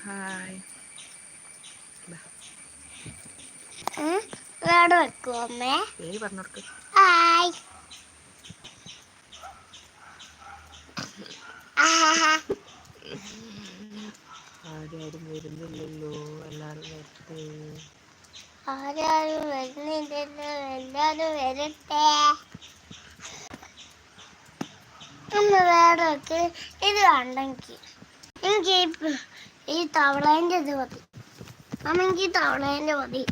Hi. വേറെ വെക്കുമോ അമ്മേ? പേര് പറഞ്ഞോർക്ക് ഹായ്. ആരും ആരും വരുന്നില്ലല്ലോ. എല്ലാരും വരട്ടെ. ആരാരും വരുന്നില്ലല്ലോ. എല്ലാരും വരട്ടെ. അമ്മ വേറെ ഇത് വേണ്ടെങ്കിൽ എനിക്ക് ഈ- തവളേന്റെ ഇത് മതി. അമ്മ എനിക്ക് ഈ തവളേന്റെ മതി.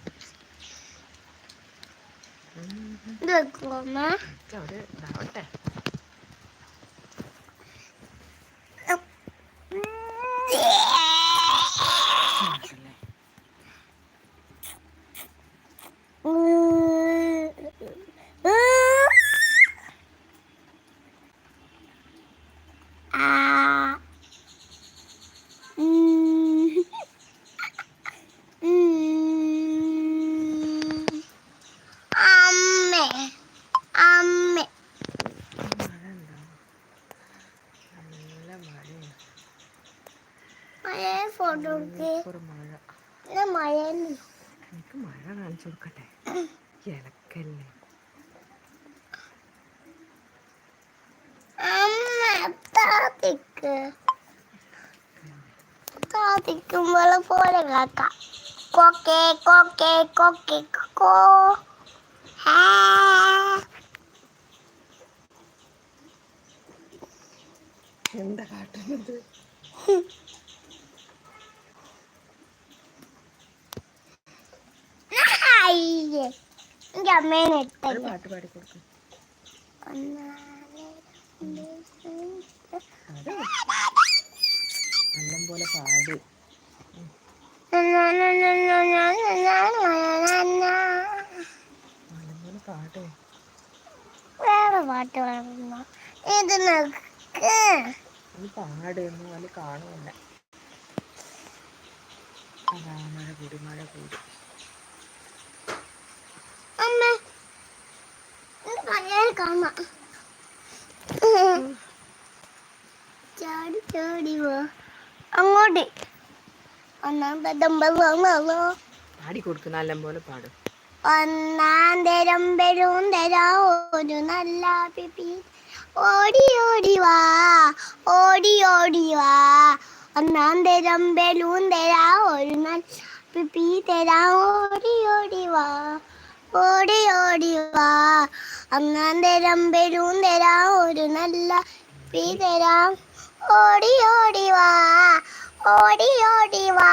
ഇത് വെക്കുമോ അമ്മ? ഒക്കെ അവിടെ ഇതാവട്ടെ മാഷല്ലേ ആ. ഉം. ഉം. അമ്മേ അമ്മേ മഴ ഉണ്ടോ നല്ല മഴയാണ് മഴ ഫോട്ടോ എടുക്ക് ഒരു മഴ ഇന്ന് മഴയാണ് എനിക്ക് മഴ കാണിച്ചു കൊടുക്കട്ടെ ഇലക്കല്ലേ അമ്മ താത്തിക്ക് താത്തിക്കുമ്പോൾ പോലെ കാക്കാം. കൊക്കെ കൊക്കെ കൊക്കെ കോ എന്താ കാട്ടുന്നത്? അമ്മേനെ പാട്ട് പാടി കൊടുക്കും. നല്ലം പോലെ പാട്. വേറെ പാട്ട് പാടുന്നു ഇത് നിക്ക്. ഒന്ന് പാട് എന്ന് പോലെ കാണുമല്ല അതാ മഴ കൂടി. മഴ കൂടി അമ്മ ഇത് മഴ കാണാം ചാടി ചാടി വാ. അങ്ങോട്ട്. ഒന്നാം നല്ല പോലെ പാടും. ഒന്നാം തരം വരും തരാ ഒരു നല്ല പിപ്പി ഓടി ഓടി വാ ഓടി ഓടി വാ. ഒന്നാം തരം ബലൂൺ തരാ ഒരു നല്ല പിപ്പി തരാ ഓടി ഓടി വാ. ഓടി ഓടി വാ. ഒന്നാം തരം ബലൂൺ തരാ ഒരു നല്ല പിപ്പി തരാ. ഓടി ഓടി വാ. ഓടി ഓടി വാ.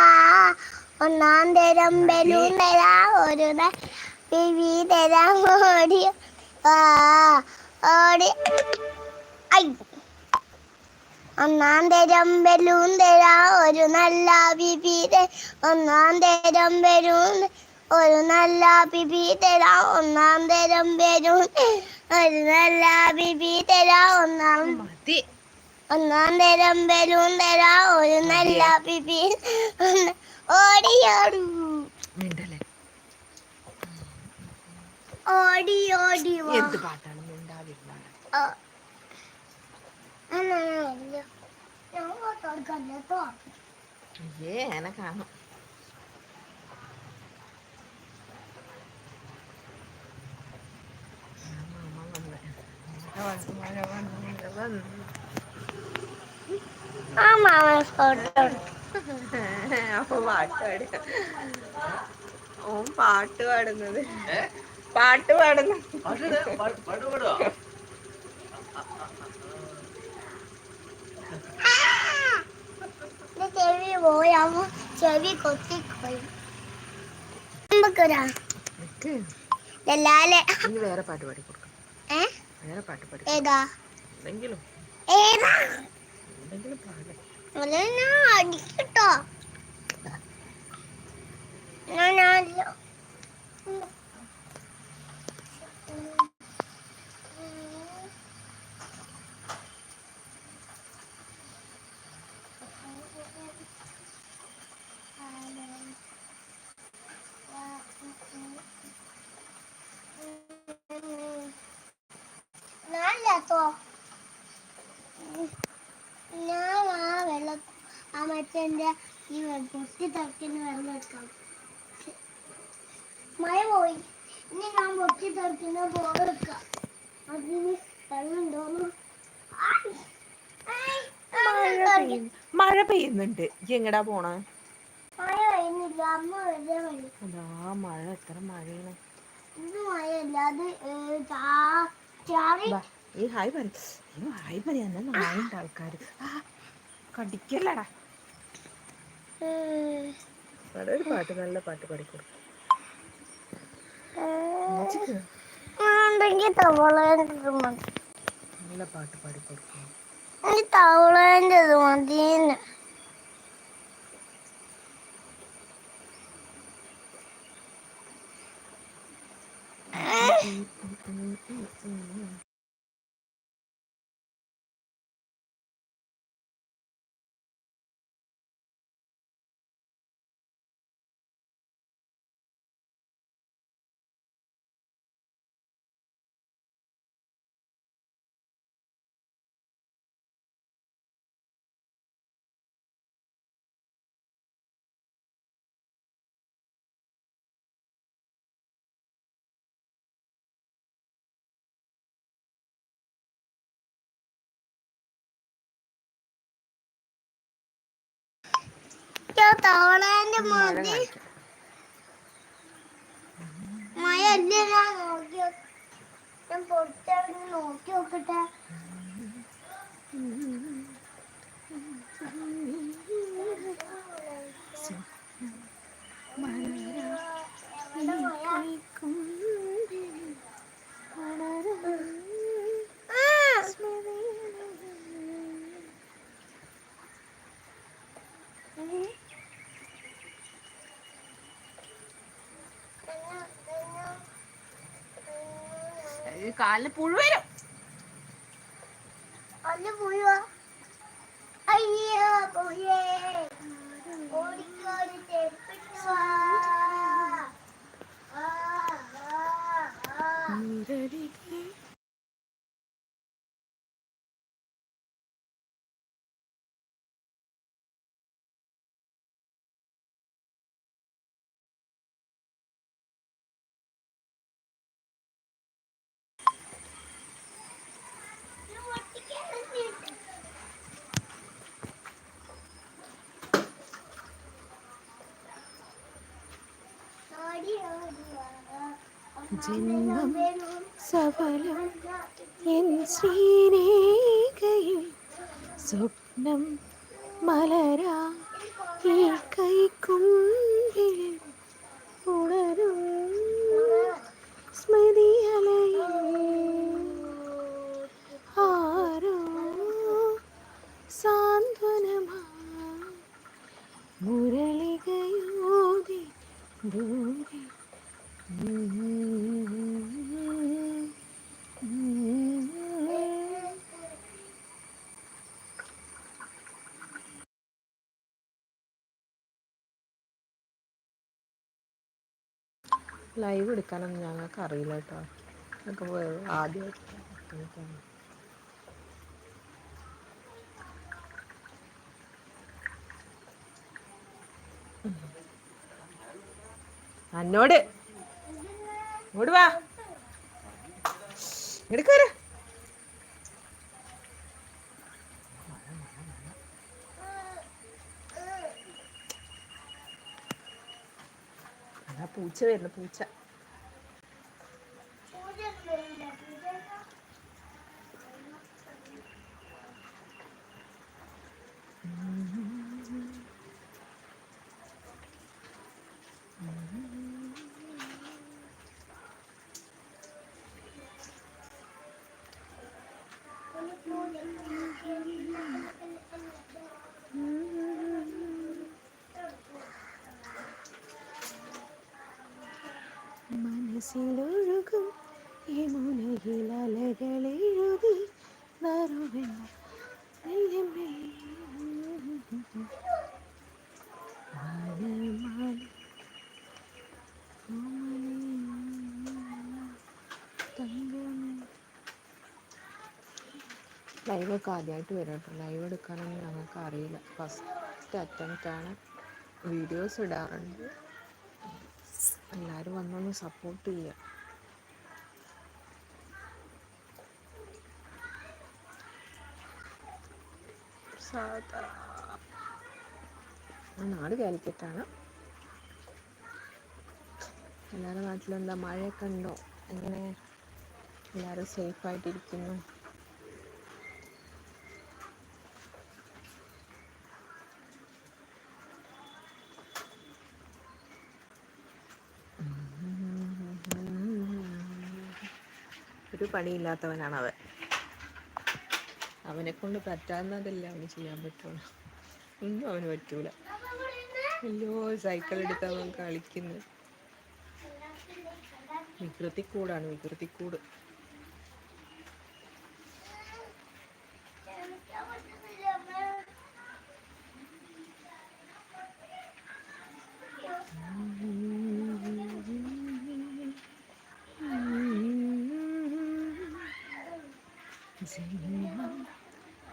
ഒന്നാം തരം ബലൂൺ തരാ ഒരു പിവി തരാ ഓടി വാ. ഓടി. ഐ. ഒന്നാം തരം ബലൂൺ തരാ ഒരു നല്ല പിപി ഒന്നാം തരം ബലൂൺ ഒരു നല്ല പിപി തരാ ഒന്നാം തരം ബലൂൺ ഒരു നല്ല പിപി തരാ ഒന്നാം ഒന്നാം തരം ബലൂൺ തരാ ഒരു നല്ല പിപി ഓടിയോടി. ഓടി എന്ത് പാട്ടാണ് കാണും വന്നു വന്നു. ആ മാമ ഫോട്ടോ അപ്പൊ പാട്ട് ഓൻ പാട്ട് പാടുന്നത്. പാട്ട് പാടുന്നു. ചെവി പോയാമോ ചെവി കൊത്തിപ്പോയി. വേറെ പാട്ട് പാടി കൊടുക്കാം. ഏ? വേറെ പാട്ട് പാടി ഏതാ? അടിക്കട്ടോ. ഞാൻ ആദ്യം ഞാനില്ലാത്തോ ഞാൻ ആ വെള്ളം ആ മറ്റേ ഈ വെ- പൊട്ടി തെറിക്കുന്ന വെള്ളം എടുക്കാം. മഴ പോയി. ഇനി ഞാൻ പൊട്ടി തെറിക്കുന്ന ബോൾ എടുക്കാം അതിന് വെള്ളം ഉണ്ടോന്ന് ആയ്. ആയ്. മഴ പെയ്യുന്നുണ്ട്. എങ്ങടാ പോണേ? മഴ പെയ്യുന്നില്ല. അമ്മ വെറുതെ മതി അതാ മഴ എത്ര മഴയാണ്. ഇത് മഴയല്ല. അത് ചാറി. ഹായ് ഹായ് പറയാ. എന്നാ നാലുണ്ട് ആൾക്കാർ കടിക്കല്ലടാ. അവിടെ ഒരു പാട്ട് നല്ല പാട്ട് പാടിക്കൊടുക്കും. നല്ല പാട്ട് പാടിക്കൊടുക്കും. തവളേന്റെ ഇത് തവളേന്റെ മഴ മതി മഴ അല്ലേ? ഞാൻ നോക്കി ഞാൻ പുറത്തിറങ്ങി നോക്കി നോക്കട്ടെ. ഇവിടെ മഴ. ആ. ഉം. പിന്നെ, പിന്നെ, കാലിന് പുഴു വരും അല്ല പോയോ അയ്യോ പോയേ ഓടിക്കോടി തെപ്പിട്ട് വാ. ആ, ആ, ആ. ഇത് പൊട്ടിക്കാൻ ഓടി ഓടി വാ. ജന്മം സഫലം എൻ ശ്രീരേഖയിൽ സ്വപ്നം മലരാ ഈ കൈക്കുമ്പിൽ ഉണരും സ്മൃതിയലയിൽ ആരോ സാന്ത്വനമാ മുരളികയോതി ലൈവ് എടുക്കാനൊന്നും ഞങ്ങൾക്ക് അറിയില്ല കേട്ടോ. ഒക്കെ ആദ്യമായിട്ട് എന്നോട് വാ. പൂച്ച വരുന്നു പൂച്ച. മനസ്സിലൊഴുകും. യമുനയിൽ അലകളെഴുതി. മാനമാല ലൈവൊക്കെ ആദ്യമായിട്ട് വരും കേട്ടോ ലൈവ് എടുക്കാനൊന്നും ഞങ്ങൾക്ക് അറിയില്ല ഫസ്റ്റ് അറ്റംപ്റ്റാണ് അറ്റംപ്റ്റ് വീഡിയോസ് ഇടാറുണ്ട്. എല്ലാവരും വന്നൊന്ന് സപ്പോർട്ട് ചെയ്യുക നാട് കാലിക്കറ്റാണ് എല്ലാവരുടെ നാട്ടിലെന്താ? മഴയൊക്കെ ഉണ്ടോ? എങ്ങനെ? എല്ലാവരും സേഫായിട്ടിരിക്കുന്നു ഒരു പണിയില്ലാത്തവനാണ് അവൻ അവനെ കൊണ്ട് പറ്റാവുന്നതല്ല അവന് ചെയ്യാൻ പറ്റുള്ളൂ. ഒന്നും അവന് പറ്റൂല. അയ്യോ സൈക്കിൾ എടുത്ത് അവൻ കളിക്കുന്നു. വികൃതിക്കൂടാണ് വികൃതിക്കൂട്.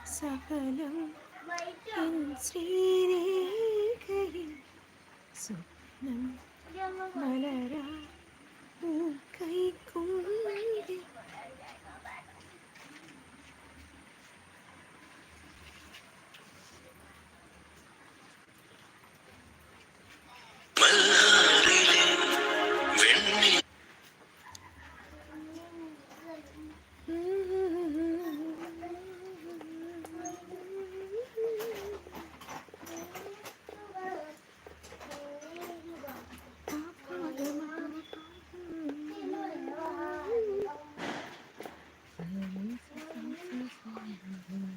സകലം എൻ ശ്രീരേഖയിൽ സ്വപ്നം മലരാ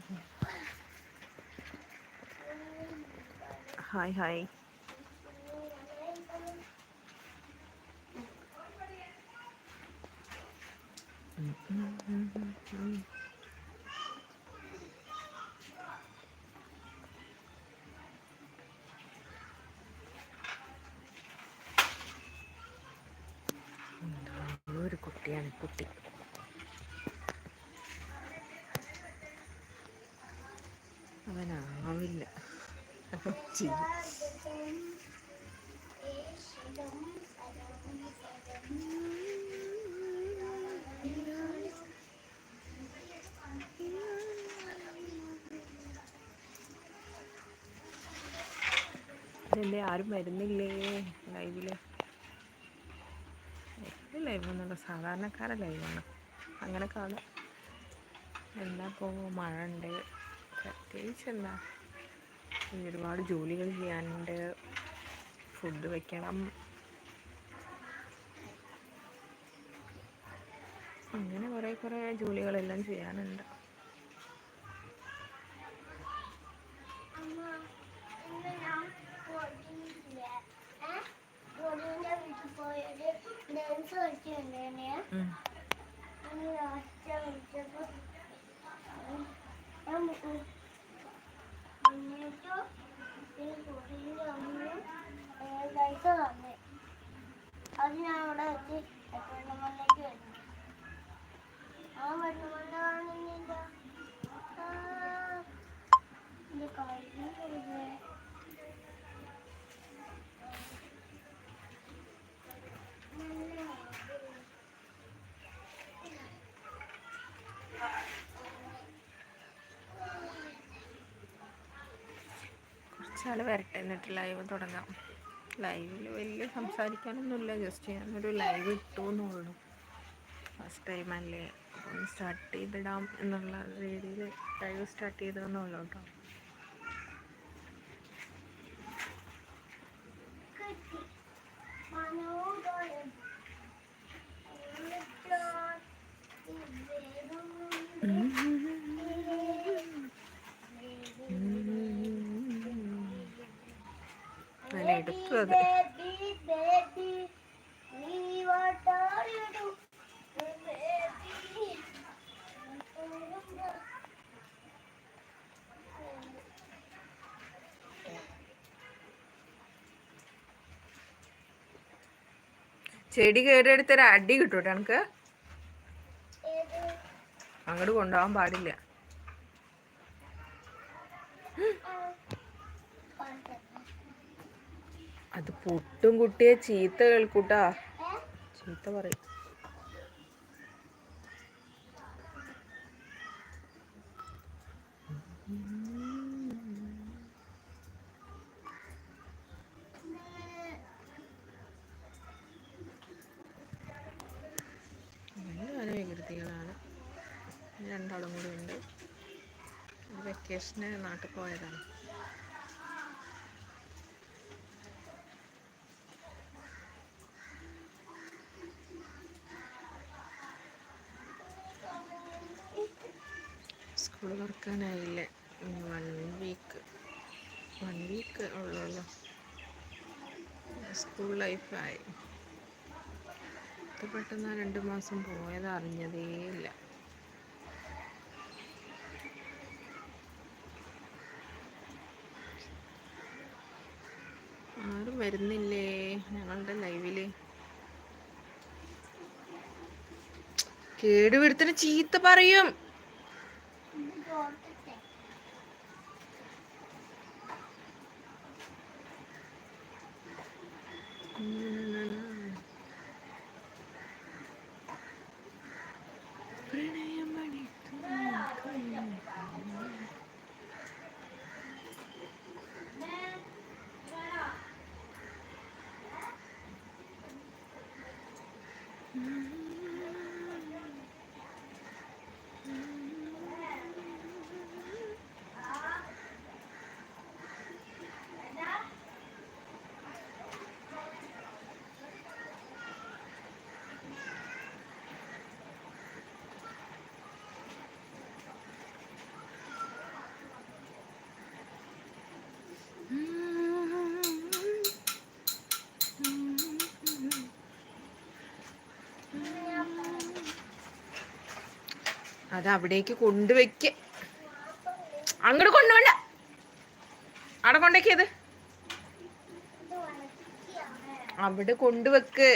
കൈക്കുമ്പിൽ ഹായ് ഹായ് ഒരു കുട്ടിയാണ് കുട്ടി അവനാവില്ല ചെയ്യും. ഇതെന്തേ ആരും വരുന്നില്ലേ ലൈവിൽ? ലൈവ് ഒന്നുള്ള സാധാരണക്കാരെ ലൈവാണ് അങ്ങനെ കാണാം. എന്താ ഇപ്പോൾ മഴ ഉണ്ട് പ്രത്യേകിച്ച് എന്താ? ഒരുപാട് ജോലികൾ ചെയ്യാനുണ്ട്. ഫുഡ് വെക്കണം. അങ്ങനെ കുറേ കുറേ ജോലികളെല്ലാം ചെയ്യാനുണ്ട്. ഞാൻ പെണ്ണുമണ്ണയ്ക്ക് വരുന്നു. ആ കുറച്ചാൾ വരട്ടെ എന്നിട്ട് ലൈവ് തുടങ്ങാം. ലൈവിൽ വലിയ സംസാരിക്കാനൊന്നുമില്ല. ജസ്റ്റ് ഞാനൊരു ലൈവ് ഇട്ടു എന്നുള്ളൂ ഫസ്റ്റ് ടൈം അല്ലേ. സ്റ്റാർട്ട് ചെയ്തിടാം എന്നുള്ള രീതിയിൽ ലൈവ് സ്റ്റാർട്ട് ചെയ്തതെന്നുള്ളൂ കേട്ടോ കിട്ടി മനോഹരം ഞാൻ എടുത്തു അത് ചെടി കയറി എടുത്തൊരു അടി കിട്ടൂട്ടെ എനിക്ക്? അങ്ങോട്ട് കൊണ്ടുപോകാൻ പാടില്ല. അത് പൊട്ടും കുട്ടിയെ ചീത്ത കേൾക്കൂട്ടാ. ചീത്ത പറയും. വളരെ വികൃതികളാണ് രണ്ടാളും കൂടി ഉണ്ട് വെക്കേഷന് നാട്ടിൽ പോയതാണ്. സ്കൂൾ തുറക്കാനായില്ലേ? വൺ വീക്ക് വൺ വീക്ക് ഉള്ളല്ലോ. സ്കൂൾ ലൈഫായി പെട്ടെന്ന് രണ്ട് മാസം പോയത് അറിഞ്ഞതേ വരുന്നില്ലേ ഞങ്ങളുടെ ലൈവിൽ. കേടുവരുത്തിന് ചീത്ത പറയും. അത് അവിടേക്ക് കൊണ്ടുവയ്ക്ക. അങ്ങോട്ട് കൊണ്ടുവണ്ട അവിടെ കൊണ്ടേക്കിയത് അവിടെ കൊണ്ടുവെക്ക്.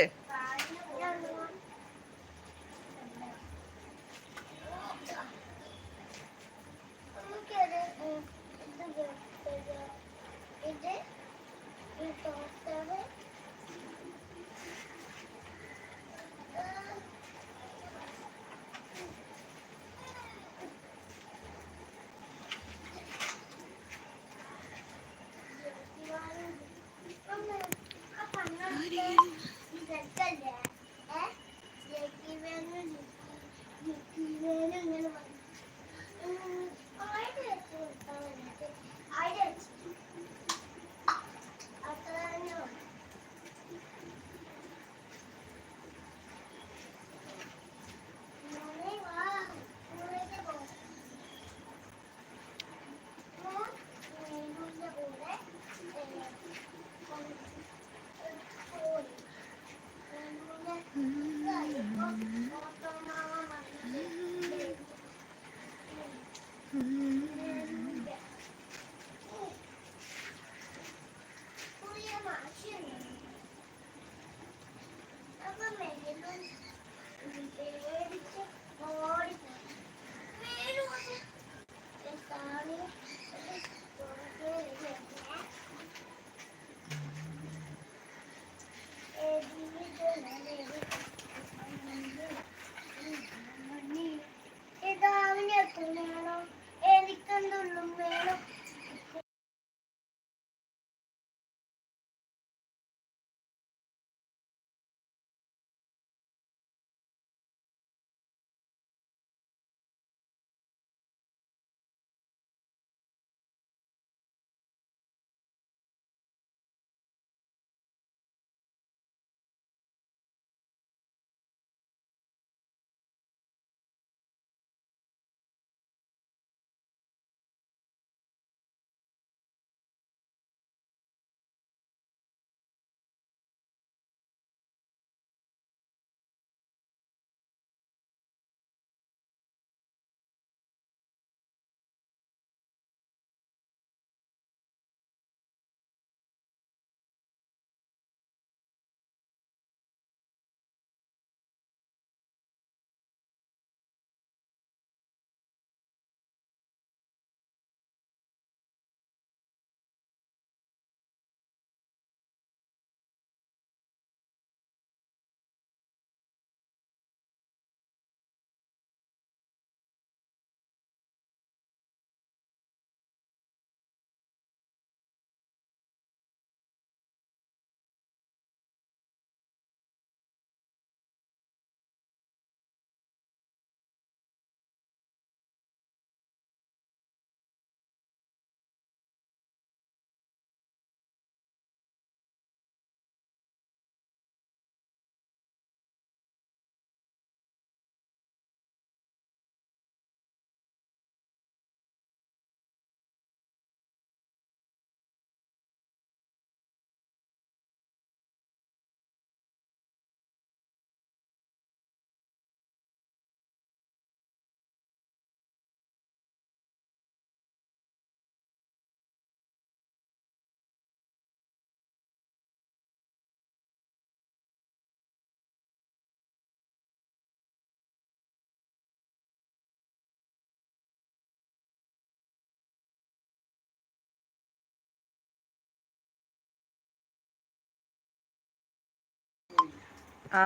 ആ